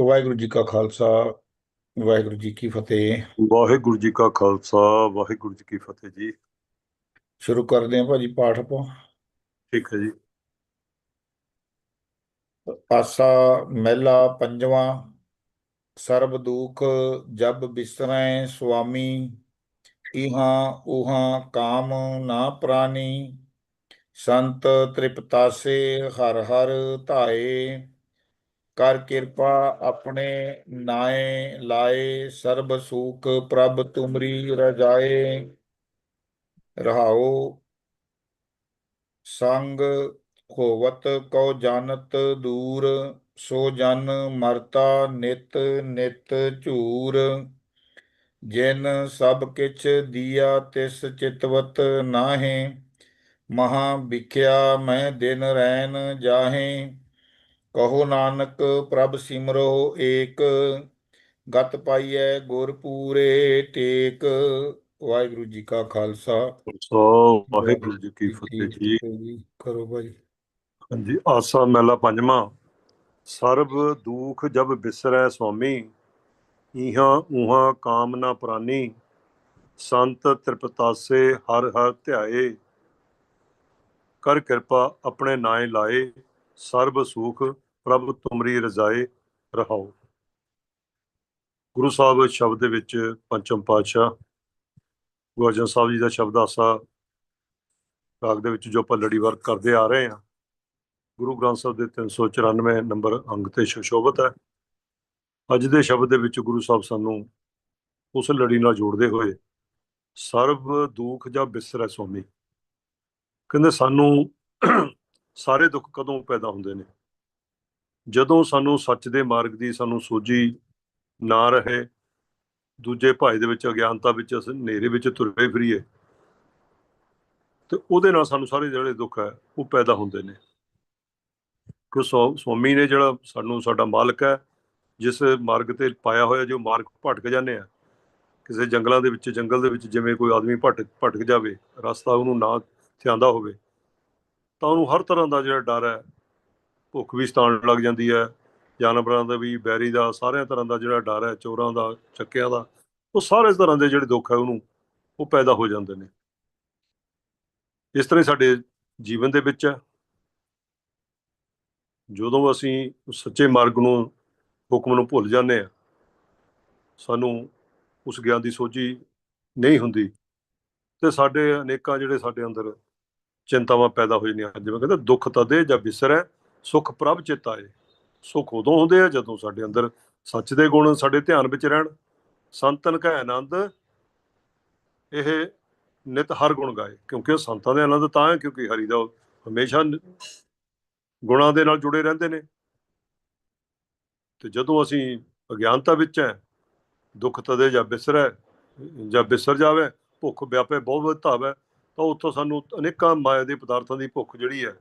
ਵਾਹਿਗੁਰੂ ਜੀ ਕਾ ਖਾਲਸਾ ਵਾਹਿਗੁਰੂ ਜੀ ਕੀ ਫਤਿਹ। ਵਾਹਿਗੁਰੂ ਜੀ ਕਾ ਖਾਲਸਾ ਵਾਹਿਗੁਰੂ ਜੀ ਕੀ ਫਤਿਹ ਜੀ। ਸ਼ੁਰੂ ਕਰਦੇ ਹਾਂ ਭਾਜੀ ਪਾਠ ਆਪਾਂ। ਠੀਕ ਹੈ ਜੀ। ਆਸਾ ਮਹਿਲਾ ਪੰਜਵਾਂ ਸਰਬ ਦੁਖ ਜਬ ਬਿਸਰੈ ਸੁਆਮੀ ਇਹਾਂ ਉਹਾਂ ਕਾਮ ਨਾ ਪ੍ਰਾਨੀ ਸੰਤ ਤ੍ਰਿਪਤਾਸੇ ਹਰ ਹਰ ਧਾਏ। ਕਰ ਕਿਰਪਾ ਆਪਣੇ ਨਾਏ ਲਾਏ ਸਰਬ ਸੂਖ ਪ੍ਰਭ ਤੁਮਰੀ ਰਜਾਏ। ਰਹਾਓ ਸੰਗ ਹੋਵਤ ਕਉ ਜਾਣਤ ਦੂਰ, ਸੋ ਜਨ ਮਰਤਾ ਨਿਤ ਨਿਤ ਝੂਰ। ਜਿਨ ਸਭ ਕਿਛ ਦੀਆ ਤਿਸ ਚਿਤਵਤ ਨਾਹੇ, ਮਹਾ ਵਿਖਿਆ ਮੈਂ ਦਿਨ ਰੈਨ ਜਾਹੇ। ਕਹੋ ਨਾਨਕ ਪ੍ਰਭ ਸਿਮਰੋ ਏਕ ਗਤ ਪਾਈਐ ਗੁਰ ਪੂਰੇ ਟੇਕ। ਵਾਹਿਗੁਰੂ ਜੀ ਕਾ ਖਾਲਸਾ। ਵਾਹਿਗੁਰੂ ਜੀ ਕੀ ਫਤਿਹ ਜੀ। ਕਰੋ ਭਾਈ। ਹਾਂਜੀ ਆਸਾ ਮਹਿਲਾ ਪੰਜਵਾਂ। ਸਰਬ ਦੁਖ ਜਬ ਬਿਸਰੈ ਸੁਆਮੀ ਇਹਾਂ ਉਹਾਂ ਕਾਮ ਨਾ ਪ੍ਰਾਨੀ ਸੰਤ ਤ੍ਰਿਪਤਾਸੇ ਹਰ ਹਰ ਧਿਆਏ। ਕਰ ਕਿਰਪਾ ਆਪਣੇ ਨਾਏ ਲਾਏ ਸਰਬ ਸੁਖ ਪ੍ਰਭ ਤੁਮਰੀ ਰਜ਼ਾਏ ਰਹਾਓ। ਗੁਰੂ ਸਾਹਿਬ ਸ਼ਬਦ ਦੇ ਵਿੱਚ ਪੰਚਮ ਪਾਤਸ਼ਾਹ, ਗੁਰੂ ਅਰਜਨ ਸਾਹਿਬ ਜੀ ਦਾ ਸ਼ਬਦ ਆਸਾ ਰਾਗ ਦੇ ਵਿੱਚ ਜੋ ਆਪਾਂ ਲੜੀਵਾਰ ਕਰਦੇ ਆ ਰਹੇ ਹਾਂ, ਗੁਰੂ ਗ੍ਰੰਥ ਸਾਹਿਬ ਦੇ 394 ਨੰਬਰ ਅੰਗ ਤੇ ਸੁਸ਼ੋਭਤ ਹੈ। ਅੱਜ ਦੇ ਸ਼ਬਦ ਦੇ ਵਿੱਚ ਗੁਰੂ ਸਾਹਿਬ ਸਾਨੂੰ ਉਸ ਲੜੀ ਨਾਲ ਜੋੜਦੇ ਹੋਏ, ਸਰਬ ਦੁੱਖ ਜਾਂ ਬਿਸਰੈ ਸੋਮੀ ਕਹਿੰਦੇ ਸਾਨੂੰ ਸਾਰੇ ਦੁੱਖ ਕਦੋਂ ਪੈਦਾ ਹੁੰਦੇ ਨੇ? ਜਦੋਂ ਸਾਨੂੰ ਸੱਚ ਦੇ ਮਾਰਗ ਦੀ ਸਾਨੂੰ ਸੋਝੀ ਨਾ ਰਹੇ, ਦੂਜੇ ਭਾਈ ਦੇ ਵਿੱਚ ਅਗਿਆਨਤਾ ਵਿੱਚ ਅਸੀਂ ਹਨੇਰੇ ਵਿੱਚ ਤੁਰੇ ਫਿਰੀਏ, ਤੇ ਉਹਦੇ ਨਾਲ ਸਾਨੂੰ ਸਾਰੇ ਜਿਹੜੇ ਦੁੱਖ ਹੈ, ਉਹ ਪੈਦਾ ਹੁੰਦੇ ਨੇ। ਕਿ ਸੋ- ਸਵਾਮੀ ਨੇ ਜਿਹੜਾ ਸਾਨੂੰ ਸਾਡਾ ਮਾਲਕ ਹੈ, ਜਿਸ ਮਾਰਗ ਤੇ ਪਾਇਆ ਹੋਇਆ ਜੋ ਮਾਰਗ ਭਟਕ ਜਾਂਦੇ ਆ, ਕਿਸੇ ਜੰਗਲਾਂ ਦੇ ਵਿੱਚ, ਜੰਗਲ ਦੇ ਵਿੱਚ ਜਿਵੇਂ ਕੋਈ ਆਦਮੀ ਭਟਕ ਭਟਕ ਜਾਵੇ, ਰਸਤਾ ਉਹਨੂੰ ਨਾ ਥਿਆਂਦਾ ਹੋਵੇ, ਤਾਂ ਉਹਨੂੰ ਹਰ ਤਰ੍ਹਾਂ ਦਾ ਜਿਹੜਾ ਡਰ ਹੈ ਭੁੱਖ ਵੀ ਸਤਾਉਣ ਲੱਗ ਜਾਂਦੀ ਹੈ, ਜਾਨਵਰਾਂ ਦਾ ਵੀ, ਬੈਰੀ ਦਾ, ਸਾਰਿਆਂ ਤਰ੍ਹਾਂ ਦਾ ਜਿਹੜਾ ਡਰ ਹੈ, ਚੋਰਾਂ ਦਾ, ਚੱਕਿਆਂ ਦਾ, ਉਹ ਸਾਰੇ ਤਰ੍ਹਾਂ ਦੇ ਜਿਹੜੇ ਦੁੱਖ ਹੈ ਉਹਨੂੰ, ਉਹ ਪੈਦਾ ਹੋ ਜਾਂਦੇ ਨੇ। ਇਸ ਤਰ੍ਹਾਂ ਹੀ ਸਾਡੇ ਜੀਵਨ ਦੇ ਵਿੱਚ ਹੈ। ਜਦੋਂ ਅਸੀਂ ਸੱਚੇ ਮਾਰਗ ਨੂੰ, ਹੁਕਮ ਨੂੰ ਭੁੱਲ ਜਾਂਦੇ ਆ ਸਾਨੂੰ ਉਸ ਗਿਆਨ ਦੀ ਸੋਝੀ ਨਹੀਂ ਹੁੰਦੀ ਤੇ ਸਾਡੇ ਅਨੇਕਾਂ ਜਿਹੜੇ ਸਾਡੇ ਅੰਦਰ ਚਿੰਤਾਵਾਂ ਪੈਦਾ ਹੋ ਜਾਂਦੀਆਂ ਜਿਵੇਂ ਕਹਿੰਦੇ ਦੁੱਖ ਤਦੇ ਜਾਂ ਬਿਸਰੈ ਸੁਖ ਪ੍ਰਭ ਚਿਤ ਆਏ ਸੁਖ ਉਦੋਂ ਹੁੰਦੇ ਆ ਜਦੋਂ ਸਾਡੇ ਅੰਦਰ ਸੱਚ ਦੇ ਗੁਣ ਸਾਡੇ ਧਿਆਨ ਵਿੱਚ ਰਹਿਣ। ਸੰਤਨ ਕਾ ਆਨੰਦ, ਇਹ ਨਿਤ ਹਰ ਗੁਣ ਗਾਏ। ਕਿਉਂਕਿ ਉਹ ਸੰਤਾਂ ਦੇ ਆਨੰਦ ਤਾਂ ਹੈ, ਕਿਉਂਕਿ ਹਰੀ ਦਾ ਹਮੇਸ਼ਾ ਗੁਣਾਂ ਦੇ ਨਾਲ ਜੁੜੇ ਰਹਿੰਦੇ ਨੇ। ਤੇ ਜਦੋਂ ਅਸੀਂ ਅਗਿਆਨਤਾ ਵਿੱਚ ਹੈ, ਦੁੱਖ ਤਦੇ ਜਾਂ ਬਿਸਰੈ, ਜਾਂ ਬਿਸਰ ਜਾਵੇ, ਭੁੱਖ ਵਿਆਪੇ ਬਹੁਤ ਬਹੁਤ ਧਾਵੈ ਤਾਂ ਉੱਥੋਂ ਸਾਨੂੰ ਅਨੇਕਾਂ ਮਾਇਆ ਦੇ ਪਦਾਰਥਾਂ ਦੀ ਭੁੱਖ ਜਿਹੜੀ ਹੈ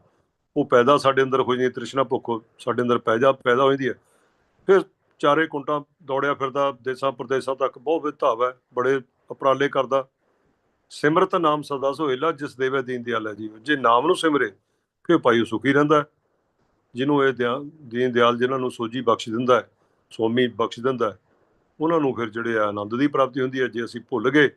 ਉਹ ਪੈਦਾ ਸਾਡੇ ਅੰਦਰ ਹੋ ਜਾਂਦੀ ਤ੍ਰਿਸ਼ਨਾ ਭੁੱਖ ਸਾਡੇ ਅੰਦਰ ਪੈਦਾ ਪੈਦਾ ਹੋ ਜਾਂਦੀ ਹੈ। ਫਿਰ ਚਾਰੇ ਕੁੰਟਾਂ ਦੌੜਿਆ ਫਿਰਦਾ, ਦੇਸਾਂ ਪ੍ਰਦੇਸਾਂ ਤੱਕ ਬਹੁਤ ਵਿਧਾਵ ਹੈ, ਬੜੇ ਉਪਰਾਲੇ ਕਰਦਾ। ਸਿਮਰਤ ਨਾਮ ਸਦਾ ਸੋਹਿਲਾ, ਜਿਸ ਦੇਵੇ ਦੀਨ ਦਿਆਲ ਹੈ ਜੀ ਜੇ ਨਾਮ ਨੂੰ ਸਿਮਰੇ, ਫਿਰ ਭਾਈ ਉਹ ਸੁਖੀ ਰਹਿੰਦਾ ਜਿਹਨੂੰ ਇਹ ਦਿਆ- ਦੀਨ ਦਿਆਲ ਜਿਨ੍ਹਾਂ ਨੂੰ ਸੋਝੀ ਬਖਸ਼ ਦਿੰਦਾ ਹੈ ਸੋਮੀ ਬਖਸ਼ ਦਿੰਦਾ ਹੈ, ਉਹਨਾਂ ਨੂੰ ਫਿਰ ਜਿਹੜੇ ਆ ਆਨੰਦ ਦੀ ਪ੍ਰਾਪਤੀ ਹੁੰਦੀ ਹੈ, ਜੇ ਅਸੀਂ ਭੁੱਲ ਗਏ,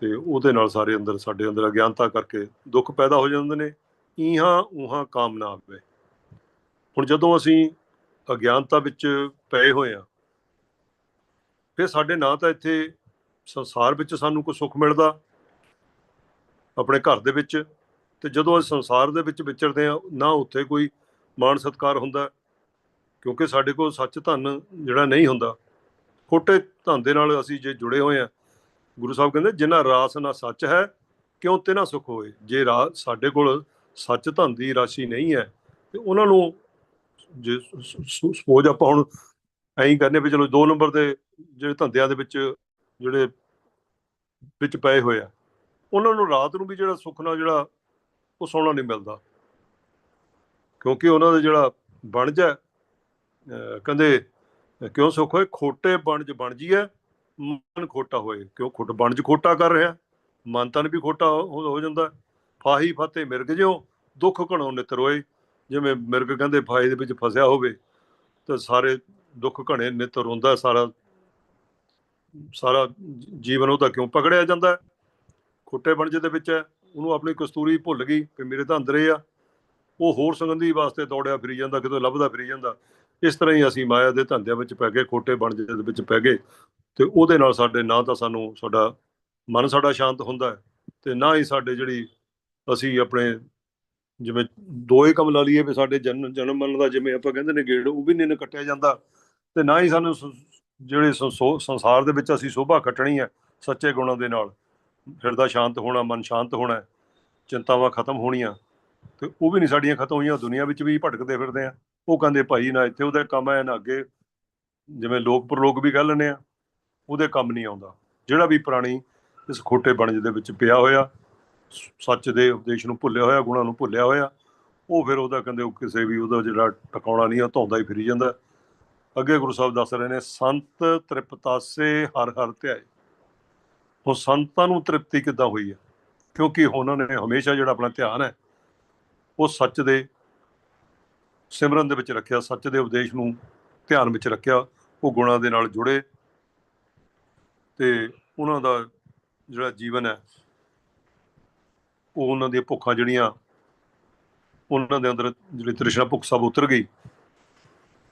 ਤੇ ਉਹਦੇ ਨਾਲ ਸਾਰੇ ਅੰਦਰ, ਸਾਡੇ ਅੰਦਰ ਅਗਿਆਨਤਾ ਕਰਕੇ ਦੁੱਖ ਪੈਦਾ ਹੋ ਜਾਂਦੇ ਨੇ। ਇਹਾਂ ਉਹਾਂ ਕਾਮ ਨਾ ਆਵੇ। ਹੁਣ ਜਦੋਂ ਅਸੀਂ ਅਗਿਆਨਤਾ ਵਿੱਚ ਪਏ ਹੋਏ ਆ ਫਿਰ ਸਾਡੇ ਨਾ ਤਾਂ ਇੱਥੇ ਸੰਸਾਰ ਵਿੱਚ ਸਾਨੂੰ ਕੋਈ ਸੁੱਖ ਮਿਲਦਾ, ਆਪਣੇ ਘਰ ਦੇ ਵਿੱਚ। ਤੇ ਜਦੋਂ ਅਸੀਂ ਸੰਸਾਰ ਦੇ ਵਿੱਚ ਵਿਚਰਦੇ ਆ ਨਾ ਉੱਥੇ ਕੋਈ ਮਾਣ ਸਤਕਾਰ ਹੁੰਦਾ, ਕਿਉਂਕਿ ਸਾਡੇ ਕੋਲ ਸੱਚ ਧਨ ਜਿਹੜਾ ਨਹੀਂ ਹੁੰਦਾ। ਖੋਟੇ ਧਨ ਦੇ ਨਾਲ ਅਸੀਂ ਜੇ ਜੁੜੇ ਹੋਏ ਆ ਗੁਰੂ ਸਾਹਿਬ ਕਹਿੰਦੇ ਜਿਨ੍ਹਾਂ ਰਾਸ ਨਾ ਸੱਚ ਹੈ, ਕਿਉਂ ਤੇ ਨਾ ਸੁਖ ਹੋਏ। ਜੇ ਰਾ ਸਾਡੇ ਕੋਲ ਸੱਚ ਧਨ ਦੀ ਰਾਸ਼ੀ ਨਹੀਂ ਹੈ, ਤੇ ਉਹਨਾਂ ਨੂੰ ਜੇ ਸਪੋਜ਼ ਆਪਾਂ ਹੁਣ ਐਂ ਹੀ ਕਰਨੇ ਵੀ ਚਲੋ ਦੋ ਨੰਬਰ ਦੇ ਜਿਹੜੇ ਧੰਦਿਆਂ ਦੇ ਵਿੱਚ ਜਿਹੜੇ ਵਿੱਚ ਪਏ ਹੋਏ ਆ, ਉਹਨਾਂ ਨੂੰ ਰਾਤ ਨੂੰ ਵੀ ਜਿਹੜਾ ਸੁੱਖ ਨਾਲ ਜਿਹੜਾ ਉਹ ਸੌਣਾ ਨਹੀਂ ਮਿਲਦਾ। ਕਿਉਂਕਿ ਉਹਨਾਂ ਦਾ ਜਿਹੜਾ ਬਣਜ ਹੈ ਕਹਿੰਦੇ ਕਿਉਂ ਸੁੱਖ ਹੋਏ? ਖੋਟੇ ਬਣਜ ਬਣ ਜੀਏ ਮਨ ਖੋਟਾ ਹੋਏ। ਕਿਉਂ ਖੋਟ ਬਣਜ ਖੋਟਾ ਕਰ ਰਿਹਾ, ਮਨ ਤਨ ਵੀ ਖੋਟਾ ਹੋ ਜਾਂਦਾ। ਫਾਹੀ ਫਤੇ ਮਿਰਗ ਜਿਉ ਦੁੱਖ ਘਣੋ ਨਿਤ ਰੋਏ, ਜਿਵੇਂ ਮਿਰਗ ਕਹਿੰਦੇ ਫਾਹੀ ਦੇ ਵਿੱਚ ਫਸਿਆ ਹੋਵੇ, ਤਾਂ ਸਾਰੇ ਦੁੱਖ ਘਣੇ ਨਿਤ ਰੋਂਦਾ, ਸਾਰਾ ਸਾਰਾ ਜ- ਜੀਵਨ ਉਹਦਾ ਕਿਉਂ ਪਕੜਿਆ ਜਾਂਦਾ ਹੈ? ਖੋਟੇ ਬਣਜੇ ਦੇ ਵਿੱਚ ਹੈ, ਉਹਨੂੰ ਆਪਣੀ ਕਸਤੂਰੀ ਭੁੱਲ ਗਈ ਕਿ ਮੇਰੇ ਤਾਂ ਅੰਦਰੇ ਆ। ਉਹ ਹੋਰ ਸੰਗੰਧੀ ਵਾਸਤੇ ਦੌੜਿਆ ਫਿਰੀ ਜਾਂਦਾ, ਕਿਤੇ ਲੱਭਦਾ ਫਿਰੀ ਜਾਂਦਾ। ਇਸ ਤਰ੍ਹਾਂ ਹੀ ਅਸੀਂ ਮਾਇਆ ਦੇ ਧੰਦਿਆਂ ਵਿੱਚ ਪੈ ਗਏ, ਖੋਟੇ ਬਣਜੇ ਦੇ ਵਿੱਚ ਪੈ ਗਏ। ਤੇ ਉਹਦੇ ਨਾਲ ਸਾਡੇ ਨਾ ਤਾਂ ਸਾਨੂੰ ਸਾਡਾ ਮਨ ਸਾਡਾ ਸ਼ਾਂਤ ਹੁੰਦਾ ਹੈ, ਤੇ ਨਾ ਹੀ ਸਾਡੇ ਜਿਹੜੀ ਅਸੀਂ ਆਪਣੇ ਜਿਵੇਂ ਦੋ ਹੀ ਕੰਮ ਲਾ ਲਈਏ ਵੀ ਸਾਡੇ ਜਨਮ ਜਨਮ ਮਰਨ ਦਾ ਜਿਵੇਂ ਆਪਾਂ ਕਹਿੰਦੇ ਨੇ ਗੇੜ, ਉਹ ਵੀ ਨਹੀਂ ਕੱਟਿਆ ਜਾਂਦਾ। ਤੇ ਨਾ ਹੀ ਸਾਨੂੰ ਸ- ਜਿਹੜੇ ਸੰ- ਸੰਸਾਰ ਦੇ ਵਿੱਚ ਅਸੀਂ ਸੋਭਾ ਕੱਟਣੀ ਹੈ ਸੱਚੇ ਗੁਣਾਂ ਦੇ ਨਾਲ। ਹਿਰਦਾ ਸ਼ਾਂਤ ਹੋਣਾ, ਮਨ ਸ਼ਾਂਤ ਹੋਣਾ, ਚਿੰਤਾਵਾਂ ਖਤਮ ਹੋਣੀਆਂ। ਤੇ ਉਹ ਵੀ ਨਹੀਂ ਸਾਡੀਆਂ ਖਤਮ ਹੋਈਆਂ, ਦੁਨੀਆ ਵਿੱਚ ਵੀ ਭਟਕਦੇ ਫਿਰਦੇ ਆ। ਉਹ ਕਹਿੰਦੇ ਭਾਈ ਨਾ ਇੱਥੇ ਉਹਦਾ ਕੰਮ ਹੈ, ਨਾ ਅੱਗੇ। ਜਿਵੇਂ ਲੋਕ ਪਰਲੋਕ ਵੀ ਕਹਿ ਲੈਂਦੇ ਆ, ਉਹਦੇ ਕੰਮ ਨਹੀਂ ਆਉਂਦਾ। ਜਿਹੜਾ ਵੀ ਪ੍ਰਾਣੀ ਇਸ ਖੋਟੇ ਬਣਜ ਦੇ ਵਿੱਚ ਪਿਆ ਹੋਇਆ ਸੱਚ ਦੇ ਉਪਦੇਸ਼ ਨੂੰ ਭੁੱਲਿਆ ਹੋਇਆ, ਗੁਣਾਂ ਨੂੰ ਭੁੱਲਿਆ ਹੋਇਆ, ਉਹ ਫਿਰ ਉਹਦਾ ਕਹਿੰਦੇ ਉਹ ਕਿਸੇ ਵੀ ਉਹਦਾ ਜਿਹੜਾ ਟਿਕਾਉਣਾ ਨਹੀਂ ਉਹ ਧੌਂਦਾ ਹੀ ਫਿਰੀ ਜਾਂਦਾ। ਅੱਗੇ ਗੁਰੂ ਸਾਹਿਬ ਦੱਸ ਰਹੇ ਨੇ, ਸੰਤ ਤ੍ਰਿਪਤਾਸੇ ਹਰ ਹਰ ਧਿਆਏ। ਉਹ ਸੰਤਾਂ ਨੂੰ ਤ੍ਰਿਪਤੀ ਕਿੱਦਾਂ ਹੋਈ ਹੈ ਕਿਉਂਕਿ ਉਹਨਾਂ ਨੇ ਹਮੇਸ਼ਾ ਜਿਹੜਾ ਆਪਣਾ ਧਿਆਨ ਹੈ, ਉਹ ਸੱਚ ਦੇ ਸਿਮਰਨ ਦੇ ਵਿੱਚ ਰੱਖਿਆ, ਸੱਚ ਦੇ ਉਪਦੇਸ਼ ਨੂੰ ਧਿਆਨ ਵਿੱਚ ਰੱਖਿਆ, ਉਹ ਗੁਣਾਂ ਦੇ ਨਾਲ ਜੁੜੇ। ਤੇ ਉਹਨਾਂ ਦਾ ਜਿਹੜਾ ਜੀਵਨ ਹੈ ਉਹ ਉਹਨਾਂ ਦੀਆਂ ਭੁੱਖਾਂ ਜਿਹੜੀਆਂ, ਉਹਨਾਂ ਦੇ ਅੰਦਰ ਜਿਹੜੀ ਤ੍ਰਿਸ਼ਨਾ ਭੁੱਖ ਸਭ ਉਤਰ ਗਈ।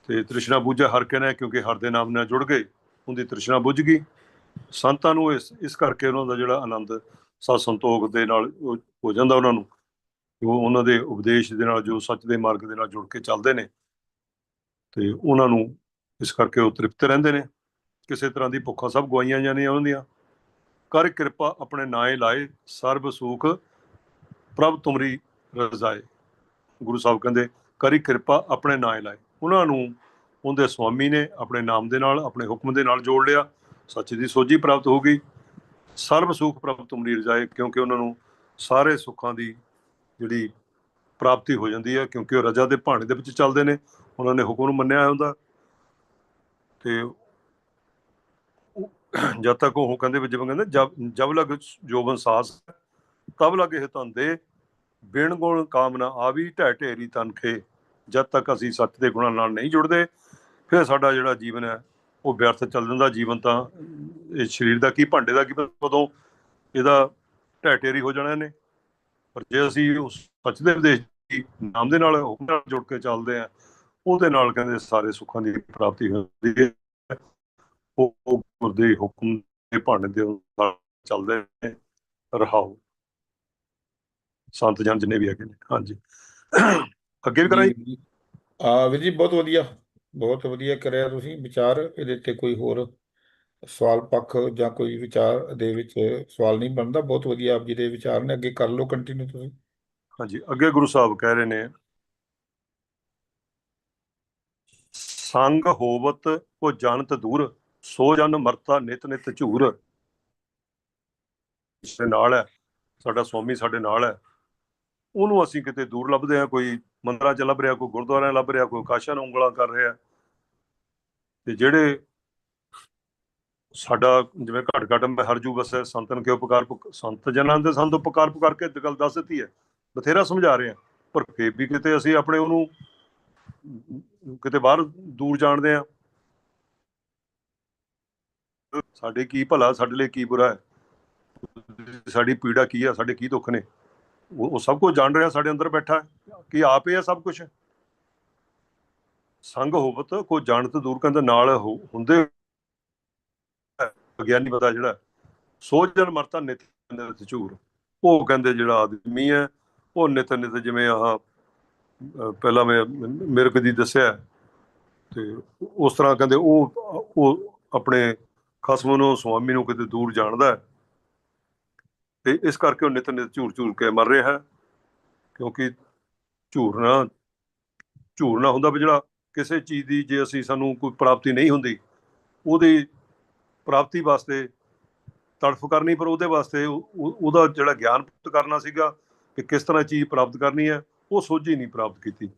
ਤੇ ਤ੍ਰਿਸ਼ਨਾ ਬੁੱਝਾ ਹਰ ਕੇ ਕਿਉਂਕਿ ਹਰ ਦੇ ਨਾਮ ਨਾਲ ਜੁੜ ਗਏ, ਉਹਦੀ ਤ੍ਰਿਸ਼ਨਾ ਬੁੱਝ ਗਈ। ਸੰਤਾਂ ਨੂੰ ਇਸ ਇਸ ਕਰਕੇ ਉਹਨਾਂ ਦਾ ਜਿਹੜਾ ਆਨੰਦ ਸਤ ਸੰਤੋਖ ਦੇ ਨਾਲ ਹੋ ਜਾਂਦਾ ਉਹਨਾਂ ਨੂੰ ਉਹ ਉਹਨਾਂ ਦੇ ਉਪਦੇਸ਼ ਦੇ ਨਾਲ ਜੋ ਸੱਚ ਦੇ ਮਾਰਗ ਦੇ ਨਾਲ ਜੁੜ ਕੇ ਚੱਲਦੇ ਨੇ। ਤੇ ਉਹਨਾਂ ਨੂੰ ਇਸ ਕਰਕੇ ਉਹ ਤ੍ਰਿਪਤ ਰਹਿੰਦੇ ਨੇ। ਕਿਸੇ ਤਰ੍ਹਾਂ ਦੀ ਭੁੱਖਾਂ ਸਭ ਗਵਾਈਆਂ ਜਾਂਦੀਆਂ ਉਹਨਾਂ ਦੀਆਂ। ਕਰ ਕਿਰਪਾ ਆਪਣੇ ਨਾਏ ਲਾਏ, ਸਰਬ ਸੁਖ ਪ੍ਰਭ ਤੁਮਰੀ ਰਜ਼ਾਏ। ਗੁਰੂ ਸਾਹਿਬ ਕਹਿੰਦੇ, ਕਰੀ ਕਿਰਪਾ ਆਪਣੇ ਨਾਂ ਲਾਏ। ਉਹਨਾਂ ਨੂੰ ਉਹਦੇ ਸਵਾਮੀ ਨੇ ਆਪਣੇ ਨਾਮ ਦੇ ਨਾਲ, ਆਪਣੇ ਹੁਕਮ ਦੇ ਨਾਲ ਜੋੜ ਲਿਆ। ਸੱਚ ਦੀ ਸੋਝੀ ਪ੍ਰਾਪਤ ਹੋ ਗਈ। ਸਰਬ ਸੁਖ ਪ੍ਰਭ ਤੁਮਰੀ ਰਜ਼ਾਏ, ਕਿਉਂਕਿ ਉਹਨਾਂ ਨੂੰ ਸਾਰੇ ਸੁੱਖਾਂ ਦੀ ਜਿਹੜੀ ਪ੍ਰਾਪਤੀ ਹੋ ਜਾਂਦੀ ਹੈ, ਕਿਉਂਕਿ ਉਹ ਰਜਾ ਦੇ ਭਾਣੇ ਦੇ ਵਿੱਚ ਚੱਲਦੇ ਨੇ। ਉਹਨਾਂ ਨੇ ਹੁਕਮ ਨੂੰ ਮੰਨਿਆ ਹੁੰਦਾ। ਤੇ ਜਦ ਤੱਕ ਉਹ ਕਹਿੰਦੇ ਵੀ ਜਿਵੇਂ ਕਹਿੰਦੇ, ਜਬ ਜਬ ਲਗ ਜੋਬਨ ਸਾਸ, ਤਬ ਲਗ ਇਹ ਧੰਦੇ ਬਿਨ ਗੁਣ ਕਾਮਨਾ ਆਵੀ ਢਹਿ ਢੇਰੀ ਤਨਖੇ ਜਦ ਤੱਕ ਅਸੀਂ ਸੱਚ ਦੇ ਗੁਣਾਂ ਨਾਲ ਨਹੀਂ ਜੁੜਦੇ, ਫਿਰ ਸਾਡਾ ਜਿਹੜਾ ਜੀਵਨ ਹੈ, ਉਹ ਵਿਅਰਥ ਚੱਲ ਜਾਂਦਾ ਜੀਵਨ ਤਾਂ। ਇਹ ਸਰੀਰ ਦਾ ਕੀ, ਭਾਂਡੇ ਦਾ ਕੀ, ਕਦੋਂ ਇਹਦਾ ਢਹਿ ਢੇਰੀ ਹੋ ਜਾਣਾ ਨੇ ਪਰ ਜੇ ਅਸੀਂ ਉਸ ਸੱਚ ਦੇ ਉਪਦੇਸ਼ ਦੀ ਨਾਮ ਦੇ ਨਾਲ ਹੁਕਮ ਨਾਲ ਜੁੜ ਕੇ ਚੱਲਦੇ ਆ ਉਹਦੇ ਨਾਲ ਕਹਿੰਦੇ ਸਾਰੇ ਸੁੱਖਾਂ ਦੀ ਪ੍ਰਾਪਤੀ ਹੁੰਦੀ ਹੈ। ਉਹ ਗੁਰਦੇ ਹੁਕਮ ਦੇ ਭਾਣੇ ਦੇ ਅਨੁਸਾਰ ਚੱਲਦੇ ਨੇ, ਰਹਾਓ। ਸੰਤ ਜਨ ਜਿੰਨੇ ਵੀ ਹੈਗੇ ਨੇ ਹਾਂਜੀ। ਅੱਗੇ ਵੀ ਕਰਾਈ ਜੀ ਆ ਵੀਰ ਜੀ ਬਹੁਤ ਵਧੀਆ ਬਹੁਤ ਵਧੀਆ ਕਰਿਆ ਤੁਸੀਂ ਵਿਚਾਰ ਇਹਦੇ ਤੇ ਕੋਈ ਹੋਰ ਸਵਾਲ ਪੱਖ ਜਾਂ ਕੋਈ ਵਿਚਾਰ ਦੇ ਵਿੱਚ ਸਵਾਲ ਨਹੀਂ ਬਣਦਾ ਬਹੁਤ ਵਧੀਆ ਆਪ ਜੀ ਦੇ ਵਿਚਾਰ ਨੇ ਅੱਗੇ ਕਰ ਲਓ ਕੰਟੀਨਿਊ ਤੁਸੀਂ। ਹਾਂਜੀ ਅੱਗੇ ਗੁਰੂ ਸਾਹਿਬ ਕਹਿ ਰਹੇ ਨੇ ਸੰਗ ਹੋਵਤ ਕੋ ਜਨਤ ਦੂਰ ਸੋ ਜਨ ਮਰਤਾ ਨਿਤ ਨਿਤ ਝੂਰ। ਸਾਡੇ ਨਾਲ ਹੈ ਸਾਡਾ ਸਵਾਮੀ ਸਾਡੇ ਨਾਲ ਹੈ। ਉਹਨੂੰ ਅਸੀਂ ਕਿਤੇ ਦੂਰ ਲੱਭਦੇ ਆ ਕੋਈ ਮੰਦਰਾਂ 'ਚ ਲੱਭ ਰਿਹਾ, ਕੋਈ ਗੁਰਦੁਆਰਿਆਂ ਲੱਭ ਰਿਹਾ, ਕੋਈ ਕਾਸ਼ਾਂ ਨੂੰ ਉਂਗਲਾਂ ਕਰ ਰਿਹਾ। ਤੇ ਜਿਹੜੇ ਸਾਡਾ ਜਿਵੇਂ ਘਟ ਘਟ ਮੈਂ ਹਰਜੂ ਬਸੈ ਸੰਤਨ ਕੇ ਉਪਕਾਰ ਸੰਤ ਜਨਾਂ ਦੇ ਸੰਤ ਉਪਕਾਰ ਪੁਕਾਰ ਕੇ ਗੱਲ ਦੱਸ ਦਿੱਤੀ ਹੈ, ਬਥੇਰਾ ਸਮਝਾ ਰਹੇ ਆ ਪਰ ਫੇਰ ਵੀ ਕਿਤੇ ਅਸੀਂ ਆਪਣੇ ਉਹਨੂੰ ਕਿਤੇ ਬਾਹਰ ਦੂਰ ਜਾਣਦੇ ਆ ਸਾਡੇ ਕੀ ਭਲਾ, ਸਾਡੇ ਲਈ ਕੀ ਬੁਰਾ ਹੈ? ਸਾਡੀ ਪੀੜਾ ਕੀ ਆ ਸਾਡੇ ਕੀ ਦੁੱਖ ਨੇ? ਉਹ ਸਭ ਕੁਝ ਜਾਣ ਰਿਹਾ ਸਾਡੇ ਅੰਦਰ ਬੈਠਾ ਹੈ। ਕਿ ਆਪ ਹੀ ਹੈ ਸਭ ਕੁਝ ਸੰਗ ਹੋਵਤ ਕੋ ਜਾਣਤ ਦੂਰ ਕਹਿੰਦਾ ਨਾਲ ਹੋ- ਹੁੰਦੇ ਵਿਗਿਆਨੀ ਪਤਾ ਜਿਹੜਾ ਸੋਚ ਜਨ ਮਰਤਾ ਨਿਤ ਨਿਤ ਝੂਰ। ਉਹ ਕਹਿੰਦੇ ਜਿਹੜਾ ਆਦਮੀ ਹੈ, ਉਹ ਨਿਤ ਨਿਤ ਜਿਵੇਂ ਆਹ ਪਹਿਲਾਂ ਮੈਂ ਮਿਰਗ ਦੀ ਦੱਸਿਆ ਤੇ ਉਸ ਤਰ੍ਹਾਂ ਕਹਿੰਦੇ ਉਹ ਉਹ ਆਪਣੇ ਖਸਮ ਨੂੰ, ਸੁਆਮੀ ਨੂੰ ਕਿਤੇ ਦੂਰ ਜਾਣਦਾ ਤੇ ਇਸ ਕਰਕੇ ਉਹ ਨਿਤ ਨਿਤ ਝੂਰ ਝੂਰ ਕੇ ਮਰ ਰਿਹਾ ਹੈ, ਕਿਉਂਕਿ ਝੂਰਨਾ ਝੂਰਨਾ ਹੁੰਦਾ ਵੀ ਜਿਹੜਾ ਕਿਸੇ ਚੀਜ਼ ਦੀ ਜੇ ਅਸੀਂ ਸਾਨੂੰ ਕੋਈ ਪ੍ਰਾਪਤੀ ਨਹੀਂ ਹੁੰਦੀ, ਉਹਦੀ ਪ੍ਰਾਪਤੀ ਵਾਸਤੇ ਤੜਫ ਕਰਨੀ, ਪਰ ਉਹਦੇ ਵਾਸਤੇ ਉਹ- ਉਹਦਾ ਜਿਹੜਾ ਗਿਆਨ ਪ੍ਰਾਪਤ ਕਰਨਾ ਸੀਗਾ ਕਿ ਕਿਸ ਤਰ੍ਹਾਂ ਚੀਜ਼ ਪ੍ਰਾਪਤ ਕਰਨੀ ਹੈ, ਉਹ ਸੋਝੀ ਨਹੀਂ ਪ੍ਰਾਪਤ ਕੀਤੀ।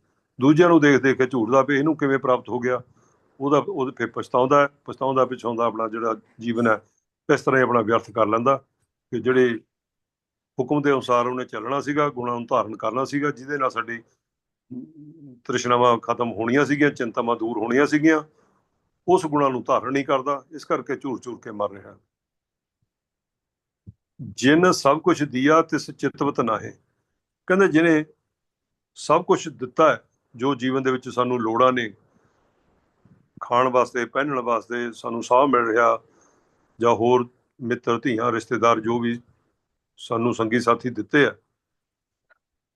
ਦੂਜਿਆਂ ਨੂੰ ਦੇਖ ਦੇਖ ਕੇ ਝੂਠਦਾ ਵੀ ਇਹਨੂੰ ਕਿਵੇਂ ਪ੍ਰਾਪਤ ਹੋ ਗਿਆ, ਉਹਦਾ, ਉਹਦੇ ਫਿਰ ਪਛਤਾਉਂਦਾ ਪਛਤਾਉਂਦਾ ਪਿਛਾਉਂਦਾ ਆਪਣਾ ਜਿਹੜਾ ਜੀਵਨ ਹੈ, ਇਸ ਤਰ੍ਹਾਂ ਹੀ ਆਪਣਾ ਵਿਅਰਥ ਕਰ ਲੈਂਦਾ ਕਿ ਜਿਹੜੇ ਹੁਕਮ ਦੇ ਅਨੁਸਾਰ ਉਹਨੇ ਚੱਲਣਾ ਸੀਗਾ, ਗੁਣਾਂ ਨੂੰ ਧਾਰਨ ਕਰਨਾ ਸੀਗਾ, ਜਿਹਦੇ ਨਾਲ ਸਾਡੀ ਤ੍ਰਿਸ਼ਨਾਵਾਂ ਖਤਮ ਹੋਣੀਆਂ ਸੀਗੀਆਂ, ਚਿੰਤਾਵਾਂ ਦੂਰ ਹੋਣੀਆਂ ਸੀਗੀਆਂ। ਉਸ ਗੁਣਾਂ ਨੂੰ ਧਾਰਨ ਨਹੀਂ ਕਰਦਾ, ਇਸ ਕਰਕੇ ਝੂਰ ਝੂਰ ਕੇ ਮਰ ਰਿਹਾ। ਜਿਨ ਸਭ ਕੁਝ ਦਿਆ, ਤਿਸ ਚਿਤਵਤ ਨਾਹੇ। ਕਹਿੰਦੇ ਜਿਹਨੇ ਸਭ ਕੁਝ ਦਿੱਤਾ ਜੋ ਜੀਵਨ ਦੇ ਵਿੱਚ ਸਾਨੂੰ ਲੋੜਾਂ ਨੇ, ਖਾਣ ਵਾਸਤੇ, ਪਹਿਨਣ ਵਾਸਤੇ ਸਾਨੂੰ ਸਾਹ ਮਿਲ ਰਿਹਾ, ਜਾਂ ਹੋਰ ਮਿੱਤਰ, ਧੀਆਂ, ਰਿਸ਼ਤੇਦਾਰ, ਜੋ ਵੀ ਸਾਨੂੰ ਸੰਗੀ ਸਾਥੀ ਦਿੱਤੇ ਆ।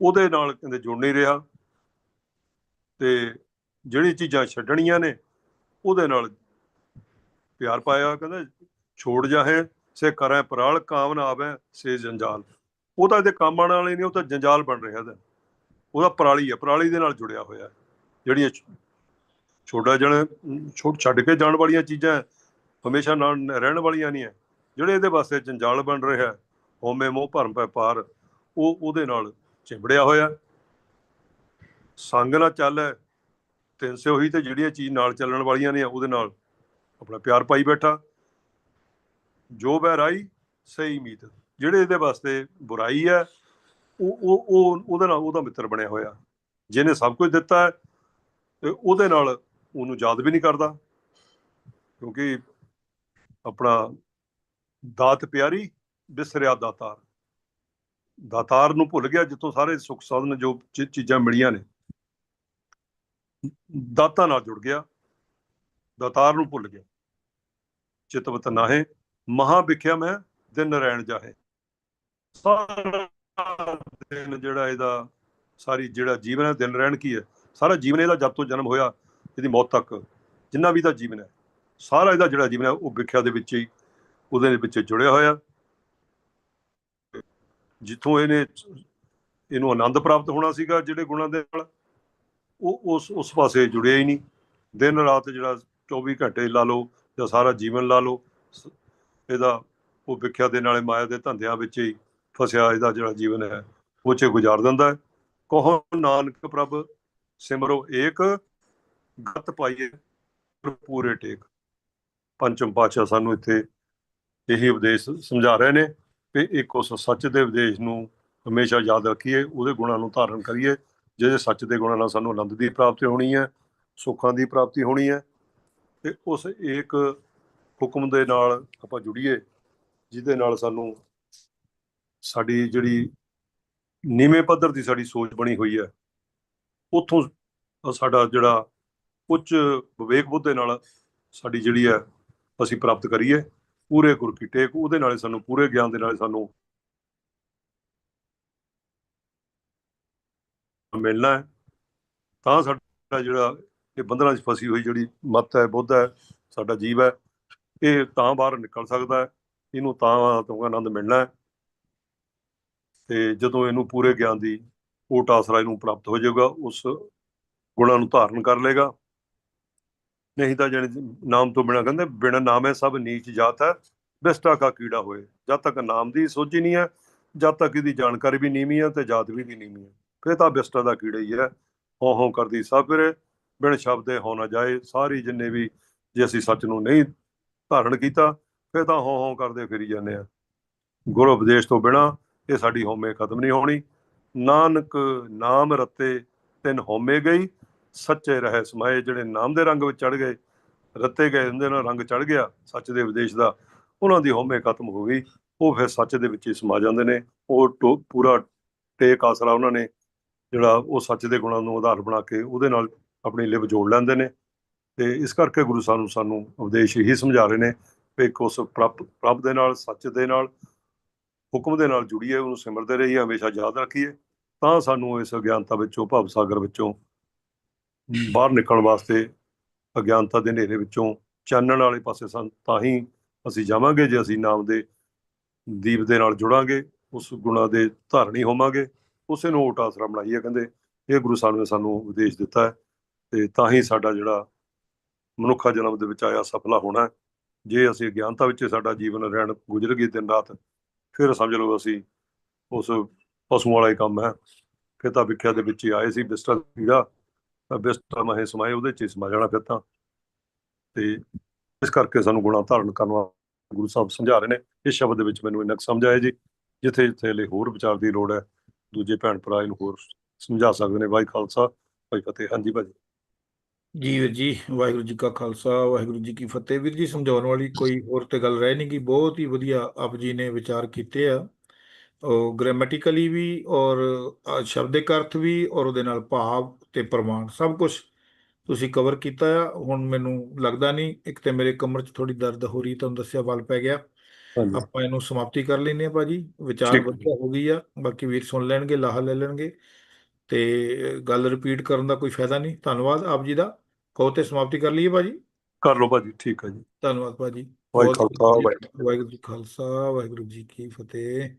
ਉਹਦੇ ਨਾਲ ਕਹਿੰਦੇ ਜੁੜ ਨਹੀਂ ਰਿਹਾ। ਤੇ ਜਿਹੜੀ ਚੀਜ਼ਾਂ ਛੱਡਣੀਆਂ ਨੇ, ਉਹਦੇ ਨਾਲ ਪਿਆਰ ਪਾਇਆ, ਕਹਿੰਦਾ ਛੋੜ ਜਾਹੇ ਸੇ ਕਰੈ ਪਰਾਲ, ਕਾਮਨ ਆਵੇ, ਸੇ ਜੰਜਾਲ। ਉਹ ਤਾਂ ਇਹਦੇ ਕੰਮ ਆਉਣ ਵਾਲੇ ਨਹੀਂ ਉਹ ਤਾਂ ਜੰਜਾਲ ਬਣ ਰਿਹਾ ਇਹਦਾ। ਉਹਦਾ ਪਰਾਲੀ ਹੈ ਪਰਾਲੀ ਦੇ ਨਾਲ ਜੁੜਿਆ ਹੋਇਆ। ਜਿਹੜੀਆਂ ਛ- ਛੋਟਾ ਜਣ, ਛੋਟ ਛੱਡ ਕੇ ਜਾਣ ਵਾਲੀਆਂ ਚੀਜ਼ਾਂ, ਹਮੇਸ਼ਾ ਨਾਲ ਰਹਿਣ ਵਾਲੀਆਂ ਨਹੀਂ ਹੈ ਜਿਹੜੇ ਇਹਦੇ ਵਾਸਤੇ ਜੰਜਾਲ ਬਣ ਰਿਹਾ। ਹੋਮੇ ਮੋਹ ਭਰਮ ਪੈ ਪਾਰ, ਉਹ ਉਹਦੇ ਨਾਲ ਚਿੰਬੜਿਆ ਹੋਇਆ। ਸੰਗ ਨਾਲ ਚੱਲ, ਤਿੰਨ ਸੇ ਉਹੀ ਤੇ ਜਿਹੜੀਆਂ ਚੀਜ਼ ਨਾਲ ਚੱਲਣ ਵਾਲੀਆਂ ਨੇ, ਉਹਦੇ ਨਾਲ ਆਪਣਾ ਪਿਆਰ ਪਾਈ ਬੈਠਾ। ਜੋ ਬਹਿਰਾਈ ਸਹੀ ਮੀਤ। ਜਿਹੜੇ ਇਹਦੇ ਵਾਸਤੇ ਬੁਰਾਈ ਹੈ, ਉਹ ਉਹ ਉਹ, ਉਹਦੇ ਨਾਲ ਉਹਦਾ ਮਿੱਤਰ ਬਣਿਆ ਹੋਇਆ। ਜਿਹਨੇ ਸਭ ਕੁਝ ਦਿੱਤਾ ਤੇ ਉਹਦੇ ਨਾਲ ਉਹਨੂੰ ਯਾਦ ਵੀ ਨਹੀਂ ਕਰਦਾ। ਕਿਉਂਕਿ ਆਪਣਾ ਦਾਤ ਪਿਆਰੀ ਬਿਸਰਿਆ ਦਾਤਾਰ। ਦਾਤਾਰ ਨੂੰ ਭੁੱਲ ਗਿਆ ਜਿੱਥੋਂ ਸਾਰੇ ਸੁੱਖ ਸਾਧਨ ਜੋ ਚੀਜ਼ਾਂ ਮਿਲੀਆਂ ਨੇ। ਦਾਤਾ ਨਾਲ ਜੁੜ ਗਿਆ। ਦਾਤਾਰ ਨੂੰ ਭੁੱਲ ਗਿਆ। ਚਿਤਵਤ ਨਾਹੇ, ਮਹਾ ਵਿਖਿਆ ਮੈਂ ਦਿਨ ਰਹਿਣ ਜਾਹੇ। ਸਾਰਾ ਦਿਨ ਜਿਹੜਾ ਇਹਦਾ, ਸਾਰੀ ਜਿਹੜਾ ਜੀਵਨ ਹੈ, ਦਿਨ ਰਹਿਣ ਕੀ ਹੈ? ਸਾਰਾ ਜੀਵਨ ਇਹਦਾ ਜਦ ਤੋਂ ਜਨਮ ਹੋਇਆ, ਇਹਦੀ ਮੌਤ ਤੱਕ। ਜਿੰਨਾ ਵੀ ਇਹਦਾ ਜੀਵਨ ਹੈ, ਸਾਰਾ ਇਹਦਾ ਜਿਹੜਾ ਜੀਵਨ ਹੈ, ਉਹ ਵਿਖਿਆ ਦੇ ਵਿੱਚ ਹੀ, ਉਹਦੇ ਵਿੱਚ ਜੁੜਿਆ ਹੋਇਆ। ਜਿੱਥੋਂ ਇਹਨੇ ਇਹਨੂੰ ਆਨੰਦ ਪ੍ਰਾਪਤ ਹੋਣਾ ਸੀਗਾ ਜਿਹੜੇ ਗੁਣਾਂ ਦੇ ਨਾਲ, ਉਹ ਉਸ ਉਸ ਪਾਸੇ ਜੁੜਿਆ ਹੀ ਨਹੀਂ। ਦਿਨ ਰਾਤ ਜਿਹੜਾ 24 ਘੰਟੇ ਲਾ ਲਓ ਜਾਂ ਸਾਰਾ ਜੀਵਨ ਲਾ ਲਓ ਇਹਦਾ ਉਹ ਵਿਖਿਆ ਦੇ ਨਾਲੇ ਮਾਇਆ ਦੇ ਧੰਦਿਆਂ ਵਿੱਚ ਹੀ ਫਸਿਆ ਇਹਦਾ ਜਿਹੜਾ ਜੀਵਨ ਹੈ, ਉਹ 'ਚ ਗੁਜ਼ਾਰ ਦਿੰਦਾ ਹੈ। ਕਹੋ ਨਾਨਕ ਪ੍ਰਭ, ਸਿਮਰੋ ਏਕ, ਗਤ ਪਾਈਏ ਪੂਰੇ ਟੇਕ। ਪੰਚਮ ਪਾਤਸ਼ਾਹ ਸਾਨੂੰ ਇੱਥੇ ਇਹੀ ਉਪਦੇਸ਼ ਸਮਝਾ ਰਹੇ ਨੇ। ਕਿ ਇੱਕ ਉਸ ਸੱਚ ਦੇ ਉਪਦੇਸ਼ ਨੂੰ ਹਮੇਸ਼ਾ ਯਾਦ ਰੱਖੀਏ, ਉਹਦੇ ਗੁਣਾਂ ਨੂੰ ਧਾਰਨ ਕਰੀਏ ਜਿਹਦੇ ਸੱਚ ਦੇ ਗੁਣਾਂ ਨਾਲ ਸਾਨੂੰ ਆਨੰਦ ਦੀ ਪ੍ਰਾਪਤੀ ਹੋਣੀ ਹੈ, ਸੁੱਖਾਂ ਦੀ ਪ੍ਰਾਪਤੀ ਹੋਣੀ ਹੈ, ਤੇ ਉਸ ਏਕ ਹੁਕਮ ਦੇ ਨਾਲ ਆਪਾਂ ਜੁੜੀਏ, ਜਿਹਦੇ ਨਾਲ ਸਾਨੂੰ ਸਾਡੀ ਜਿਹੜੀ ਨੀਵੇਂ ਪੱਧਰ ਦੀ ਸਾਡੀ ਸੋਚ ਬਣੀ ਹੋਈ ਹੈ, ਉੱਥੋਂ ਸਾਡਾ ਜਿਹੜਾ ਉੱਚ ਵਿਵੇਕ ਬੁੱਧ ਦੇ ਨਾਲ ਸਾਡੀ ਜਿਹੜੀ ਹੈ ਅਸੀਂ ਪ੍ਰਾਪਤ ਕਰੀਏ। ਪੂਰੇ ਗੁਰ ਕੀ ਟੇਕ ਉਹਦੇ ਨਾਲੇ ਸਾਨੂੰ ਪੂਰੇ ਗਿਆਨ ਦੇ ਨਾਲੇ ਸਾਨੂੰ ਮਿਲਣਾ ਹੈ। ਤਾਂ ਸਾਡਾ ਜਿਹੜਾ ਇਹ ਬੰਧਨਾਂ 'ਚ ਫਸੀ ਹੋਈ ਜਿਹੜੀ ਮੱਤ ਹੈ, ਬੁੱਧ ਹੈ, ਸਾਡਾ ਜੀਵ ਹੈ, ਇਹ ਤਾਂ ਬਾਹਰ ਨਿਕਲ ਸਕਦਾ ਹੈ। ਇਹਨੂੰ ਤਾਂ ਤੋਂ ਆਨੰਦ ਮਿਲਣਾ ਹੈ। ਤੇ ਜਦੋਂ ਇਹਨੂੰ ਪੂਰੇ ਗਿਆਨ ਦੀ ਓਟ ਆਸਰਾ ਇਹਨੂੰ ਪ੍ਰਾਪਤ ਹੋ ਜਾਊਗਾ, ਉਸ ਗੁਣਾਂ ਨੂੰ ਧਾਰਨ ਕਰ ਲੇਗਾ ਨਹੀਂ ਤਾਂ ਜਿਹੜੇ ਨਾਮ ਤੋਂ ਬਿਨਾ ਕਹਿੰਦੇ ਬਿਨਾ ਹੈ ਸਭ ਨੀਚ ਜਾਤ ਹੈ ਬਿਸਟਾ ਕਾ ਕੀੜਾ ਹੋਏ। ਜਦ ਤੱਕ ਨਾਮ ਦੀ ਸੋਝੀ ਨਹੀਂ ਹੈ, ਜਦ ਤੱਕ ਇਹਦੀ ਜਾਣਕਾਰੀ ਵੀ ਨੀਵੀਂ ਹੈ ਤੇ ਜਾਤ ਵੀ ਦੀ ਨੀਵੀਂ ਹੈ। ਫਿਰ ਤਾਂ ਬਿਸਟਾ ਦਾ ਕੀੜਾ ਹੀ ਹੈ। ਹੋਂ ਹੋਂ ਕਰਦੀ ਸਭ ਫਿਰ ਬਿਨ ਸ਼ਬਦੇ ਹੋ ਨਾ ਜਾਏ। ਸਾਰੀ ਜਿੰਨੇ ਵੀ ਜੇ ਅਸੀਂ ਸੱਚ ਨੂੰ ਨਹੀਂ ਧਾਰਨ ਕੀਤਾ, ਫਿਰ ਤਾਂ ਹੋਂ ਹੋਂ ਕਰਦੇ ਫਿਰੀ ਜਾਂਦੇ ਆ ਗੁਰੂ ਉਪਦੇਸ਼ ਤੋਂ ਬਿਨਾ ਇਹ ਸਾਡੀ ਹੋਮੇ ਖਤਮ ਨਹੀਂ ਹੋਣੀ। ਨਾਨਕ ਨਾਮ ਰਤੇ ਤਿੰਨ ਹੋਮੇ ਗਈ ਸੱਚੇ ਰਹੇ ਸਮਾਏ, ਜਿਹੜੇ ਨਾਮ ਦੇ ਰੰਗ ਵਿੱਚ ਚੜ ਗਏ, ਰੱਤੇ ਗਏ, ਉਹਦੇ ਨਾਲ ਰੰਗ ਚੜ ਗਿਆ, ਸੱਚ ਦੇ ਉਪਦੇਸ਼ ਦਾ, ਉਹਨਾਂ ਦੀ ਹਉਮੈ ਖਤਮ ਹੋ ਗਈ, ਉਹ ਫਿਰ ਸੱਚ ਦੇ ਵਿੱਚ ਹੀ ਸਮਾ ਜਾਂਦੇ ਨੇ, ਉਹ ਟੋ- ਪੂਰਾ ਟੇਕ ਆਸਰਾ ਉਹਨਾਂ ਨੇ, ਜਿਹੜਾ ਉਹ ਸੱਚ ਦੇ ਗੁਣਾਂ ਨੂੰ ਆਧਾਰ ਬਣਾ ਕੇ ਉਹਦੇ ਨਾਲ ਆਪਣੀ ਲਿਵ ਜੋੜ ਲੈਂਦੇ ਨੇ, ਤੇ ਇਸ ਕਰਕੇ ਗੁਰੂ ਸਾਨੂੰ ਸਾਨੂੰ ਉਪਦੇਸ਼ ਹੀ ਸਮਝਾ ਰਹੇ ਨੇ ਕਿ ਇੱਕ ਉਸ ਪ੍ਰਭ ਪ੍ਰਭ ਦੇ ਨਾਲ, ਸੱਚ ਦੇ ਨਾਲ, ਹੁਕਮ ਦੇ ਨਾਲ ਜੁੜੀਏ, ਉਹਨੂੰ ਸਿਮਰਦੇ ਰਹੀਏ, ਹਮੇਸ਼ਾ ਯਾਦ ਰੱਖੀਏ, ਤਾਂ ਸਾਨੂੰ ਇਸ ਅਗਿਆਨਤਾ ਵਿੱਚੋਂ, ਭਵ ਸਾਗਰ ਵਿੱਚੋਂ ਬਾਹਰ ਨਿਕਲਣ ਵਾਸਤੇ ਅਗਿਆਨਤਾ ਦੇ ਹਨੇਰੇ ਵਿੱਚੋਂ ਚਾਨਣ ਵਾਲੇ ਪਾਸੇ ਸਨ, ਤਾਂ ਹੀ ਅਸੀਂ ਜਾਵਾਂਗੇ, ਜੇ ਅਸੀਂ ਨਾਮ ਦੇ ਦੀਪ ਦੇ ਨਾਲ ਜੁੜਾਂਗੇ, ਉਸ ਗੁਣਾ ਦੇ ਧਾਰਨੀ ਹੋਵਾਂਗੇ। ਉਸੇ ਨੂੰ ਓਟ ਆਸਰਾ ਬਣਾਈਏ, ਕਹਿੰਦੇ, ਇਹ ਗੁਰੂ ਸਾਹਿਬ ਨੇ ਸਾਨੂੰ ਉਪਦੇਸ਼ ਦਿੱਤਾ ਹੈ ਤੇ ਤਾਂ ਹੀ ਸਾਡਾ ਜਿਹੜਾ ਮਨੁੱਖਾ ਜਨਮ ਦੇ ਵਿੱਚ ਆਇਆ ਸਫਲਾ ਹੋਣਾ ਜੇ ਅਸੀਂ ਅਗਿਆਨਤਾ ਵਿੱਚ ਸਾਡਾ ਜੀਵਨ ਰਹਿਣ ਗੁਜ਼ਰ ਗਈ ਦਿਨ ਰਾਤ, ਫਿਰ ਸਮਝ ਲਓ ਅਸੀਂ ਉਸ ਪਸ਼ੂ ਵਾਲਾ ਹੀ ਕੰਮ ਹੈ। ਫਿਰ ਵਿਖਿਆ ਦੇ ਵਿੱਚ ਹੀ ਆਏ ਸੀ ਬਿਸਟਾ ਕੀੜਾ ਤਾਂ ਬਿਸਟਾ ਮਹੇ ਸਮਾਏ, ਉਹਦੇ ਚ ਸਮਾ ਜਾਣਾ ਫਿਰ ਤਾਂ। ਤੇ ਇਸ ਕਰਕੇ ਸਾਨੂੰ ਗੁਣਾ ਧਾਰਨ ਕਰਨ ਵਾਲਾ ਗੁਰੂ ਸਾਹਿਬ ਸਮਝਾ ਰਹੇ ਨੇ। ਇਸ ਸ਼ਬਦ ਦੇ ਵਿੱਚ ਮੈਨੂੰ ਇੰਨਾ ਸਮਝ ਆਇਆ ਜੀ, ਜਿੱਥੇ ਜਿੱਥੇ ਲਈ ਹੋਰ ਵਿਚਾਰ ਦੀ ਲੋੜ ਹੈ, ਦੂਜੇ ਭੈਣ ਭਰਾ ਇਹਨੂੰ ਹੋਰ ਸਮਝਾ ਸਕਦੇ ਨੇ। ਵਾਹਿ ਖਾਲਸਾ ਵਾਹਿ ਫਤਿਹ। ਹਾਂਜੀ ਭਾਜੀ। ਜੀ ਵੀਰ ਜੀ, ਵਾਹਿਗੁਰੂ ਜੀ ਕਾ ਖਾਲਸਾ, ਵਾਹਿਗੁਰੂ ਜੀ ਕੀ ਫਤਿਹ। ਵੀਰ ਜੀ, ਸਮਝਾਉਣ ਵਾਲੀ ਕੋਈ ਹੋਰ ਤੇ ਗੱਲ ਰਹਿ ਨਹੀਂ ਗਈ। ਬਹੁਤ ਹੀ ਵਧੀਆ ਆਪ ਜੀ ਨੇ ਵਿਚਾਰ ਕੀਤੇ ਆ। ਉਹ ਗ੍ਰਾਮੈਟਿਕਲੀ ਵੀ ਔਰ ਸ਼ਬਦਿਕ ਅਰਥ ਵੀ ਔਰ ਉਹਦੇ ਨਾਲ ਭਾਵ ਤੇ ਪ੍ਰਮਾਣ ਸਭ ਕੁਝ ਤੁਸੀਂ ਕਵਰ ਕੀਤਾ ਆ। ਹੁਣ ਮੈਨੂੰ ਲੱਗਦਾ ਨਹੀਂ ਇੱਕ ਤੇ ਮੇਰੇ ਕਮਰ 'ਚ ਥੋੜੀ ਦਰਦ ਹੋ ਰਹੀ ਤੁਹਾਨੂੰ ਦੱਸਿਆ ਵੱਲ ਪੈ ਗਿਆ। ਆਪਾਂ ਇਹਨੂੰ ਸਮਾਪਤੀ ਕਰ ਲੈਂਦੇ ਆ ਭਾਜੀ। ਵਿਚਾਰ। ਵਧੀਆ ਹੋ ਗਈ ਆ ਬਾਕੀ ਵੀਰ ਸੁਣ ਲੈਣਗੇ ਲਾਹਾ ਲੈ ਲੈਣਗੇ। ਤੇ ਗੱਲ ਰਿਪੀਟ ਕਰਨ ਦਾ ਕੋਈ ਫਾਇਦਾ ਨਹੀਂ। ਧੰਨਵਾਦ ਆਪ ਜੀ ਦਾ। ਕਹੋ ਤੇ ਸਮਾਪਤੀ ਕਰ ਲਈਏ ਭਾਜੀ। ਕਰ ਲਓ ਭਾਜੀ ਠੀਕ ਹੈ ਜੀ। ਧੰਨਵਾਦ ਭਾਜੀ। ਵਾਹਿਗੁਰੂ ਜੀ ਖਾਲਸਾ ਵਾਹਿਗੁਰੂ ਜੀ ਕੀ ਫਤਿਹ।